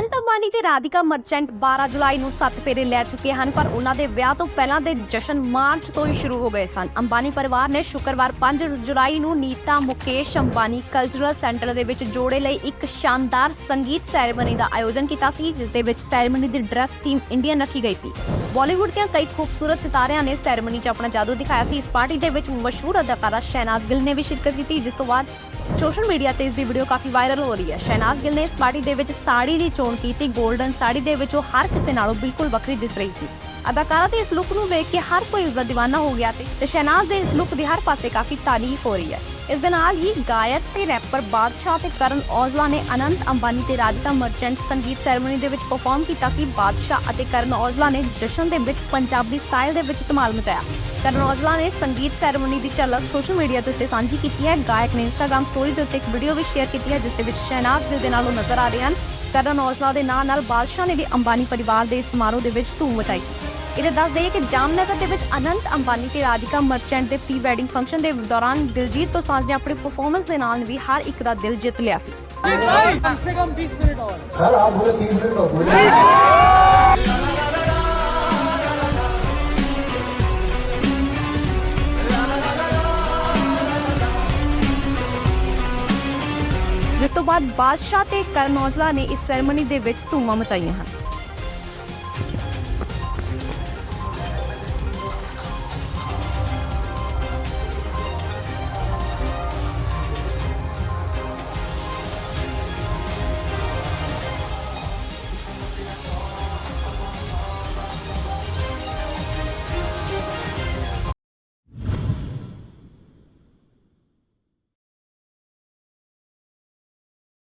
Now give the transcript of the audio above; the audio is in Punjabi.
ਅਨੰਤ ਅੰਬਾਨੀ ਤੇ ਰਾਧਿਕਾ ਮਰਚੈਂਟ 12 ਜੁਲਾਈ ਨੂੰ ਸੱਤ ਫੇਰੇ ਲੈ ਚੁੱਕੇ ਹਨ, ਪਰ ਉਹਨਾਂ ਦੇ ਵਿਆਹ ਤੋਂ ਪਹਿਲਾਂ ਦੇ ਜਸ਼ਨ ਮਾਰਚ ਤੋਂ ਹੀ ਸ਼ੁਰੂ ਹੋ ਗਏ ਸਨ। ਅੰਬਾਨੀ ਪਰਿਵਾਰ ਨੇ ਸ਼ੁੱਕਰਵਾਰ 5 ਜੁਲਾਈ ਨੂੰ ਨੀਤਾ ਮੁਕੇਸ਼ ਅੰਬਾਨੀ ਕਲਚਰਲ ਸੈਂਟਰ ਦੇ ਵਿੱਚ ਜੋੜੇ ਲਈ ਇੱਕ ਸ਼ਾਨਦਾਰ ਸੰਗੀਤ ਸੈਰੇਮਨੀ ਦਾ ਆਯੋਜਨ ਕੀਤਾ ਸੀ, ਜਿਸ ਦੇ ਵਿੱਚ ਸੈਰੇਮਨੀ ਦੀ ਡਰੈਸ ਥੀਮ ਇੰਡੀਅਨ ਰੱਖੀ ਗਈ ਸੀ। ਬਾਲੀਵੁੱਡ ਦੀਆਂ ਕਈ ਖੂਬਸੂਰਤ ਸਿਤਾਰਿਆਂ ਨੇ ਸੈਰੇਮਨੀ 'ਚ ਆਪਣਾ ਜਾਦੂ ਦਿਖਾਇਆ ਸੀ। ਇਸ ਪਾਰਟੀ ਦੇ ਵਿੱਚ ਮਸ਼ਹੂਰ ਅਦਾਕਾਰਾ ਸ਼ਹਿਨਾਜ਼ ਗਿੱਲ ਨੇ ਵੀ ਸ਼ਿਰਕਤ ਕੀਤੀ, ਜਿਸ ਤੋਂ ਬਾਅਦ ਸੋਸ਼ਲ ਮੀਡੀਆ ਤੇ ਇਸ ਦੀ ਵੀਡੀਓ ਕਾਫੀ ਵਾਇਰਲ ਹੋ ਰਹੀ ਹੈ। ਸ਼ਹਿਨਾਜ਼ ਗਿੱਲ ਨੇ ਇਸ ਪਾਰਟੀ ਦੇ ਵਿੱਚ ਸਾੜੀ ਦੀ ਚੋਣ ਕੀਤੀ। 골ਡਨ ਸਾੜੀ ਦੇ ਵਿੱਚ ਉਹ ਹਰ ਕਿਸੇ ਨਾਲੋਂ ਬਿਲਕੁਲ ਵੱਖਰੀ ਦਿਸ ਰਹੀ ਸੀ। ਅਦਾਕਾਰਾ ਤੇ ਇਸ ਲੁੱਕ ਨੂੰ ਵੇਖ ਕੇ ਹਰ ਕੋਈ ਉਸ ਦਾ دیਵਾਨਾ ਹੋ ਗਿਆ ਤੇ ਸ਼ਹਿਨਾਜ਼ ਦੇ ਇਸ ਲੁੱਕ ਦੀ ਹਰ ਪਾਸੇ ਕਾਫੀ ਤਾਰੀਫ ਹੋ ਰਹੀ ਹੈ। ਇਸ ਦੇ ਨਾਲ ਹੀ ਗਾਇਕ ਤੇ ਰੈਪਰ ਬਾਦਸ਼ਾਹ ਤੇ ਕਰਨ ਔਜਲਾ ਨੇ ਅਨੰਤ ਅੰਬਾਨੀ ਤੇ ਰਾਜਤਾ ਮਰਚੈਂਟ ਸੰਗੀਤ ਸੈਰੇਮਨੀ ਦੇ ਵਿੱਚ ਪਰਫਾਰਮ ਕੀਤਾ ਸੀ ਬਾਦਸ਼ਾਹ ਅਤੇ ਕਰਨ ਔਜਲਾ ਨੇ ਜਸ਼ਨ ਦੇ ਵਿੱਚ ਪੰਜਾਬੀ ਸਟਾਈਲ ਦੇ ਵਿੱਚ ਧਮਾਲ ਮਚਾਇਆ। ਕਰਨ ਔਜਲਾ ਨੇ ਸੰਗੀਤ ਸੈਰੇਮਨੀ ਦੀ ਝਲਕ ਸੋਸ਼ਲ ਮੀਡੀਆ ਦੇ ਉੱਤੇ ਸਾਂਝੀ ਕੀਤੀ ਹੈ। ਗਾਇਕ ਨੇ ਇੰਸਟਾਗ੍ਰam ਸਟੋਰੀ ਦੇ ਉੱਤੇ ਇੱਕ ਵੀਡੀਓ ਵੀ ਸ਼ੇਅਰ ਕੀਤੀ ਹੈ, ਜਿਸ ਦੇ ਵਿੱਚ ਸ਼ਹਿਨਾਜ਼ ਗਿੱਲ ਦੇ ਨਾਲ ਉਹ ਨਜ਼ਰ ਆ ਰਹੇ ਹਨ। ਕਰਨ ਔਜਲਾ ਦੇ ਨਾਂ ਨਾਲ ਬਾਦਸ਼ਾਹ ਨੇ ਵੀ ਅੰਬਾਨੀ ਪਰਿਵਾਰ ਦੇ ਇਸ ਸਮਾਰੋਹ ਦੇ ਵਿੱਚ ਧੂਮ ਮਚਾਈ ਸੀ। ਇਹਦੇ ਦੱਸ ਦਈਏ ਕਿ ਜਾਮਨਗਰ ਦੇ ਵਿੱਚ ਅਨੰਤ ਅੰਬਾਨੀ ਤੇ ਰਾਧਿਕਾ ਮਰਚੈਂਟ ਦੇ ਪ੍ਰੀ ਵੈਡਿੰਗ ਫੰਕਸ਼ਨ ਦੇ ਦੌਰਾਨ ਦਿਲਜੀਤ ਦੋਸਾਂਝ ਨੇ ਆਪਣੀ ਪਰਫਾਰਮੈਂਸ ਦੇ ਨਾਲ ਵੀ ਹਰ ਇੱਕ ਦਾ ਦਿਲ ਜਿੱਤ ਲਿਆ ਸੀ कम से कम बीस मिनट और सर आप बोले तीस मिनट और बोले ਜਿਸ ਤੋਂ ਬਾਅਦ ਬਾਦਸ਼ਾਹ ਤੇ ਕਰਨ ਔਜਲਾ ਨੇ ਇਸ ਸੈਰੇਮਨੀ ਦੇ ਵਿੱਚ ਧੂਮਾਂ ਮਚਾਈਆਂ ਹਨ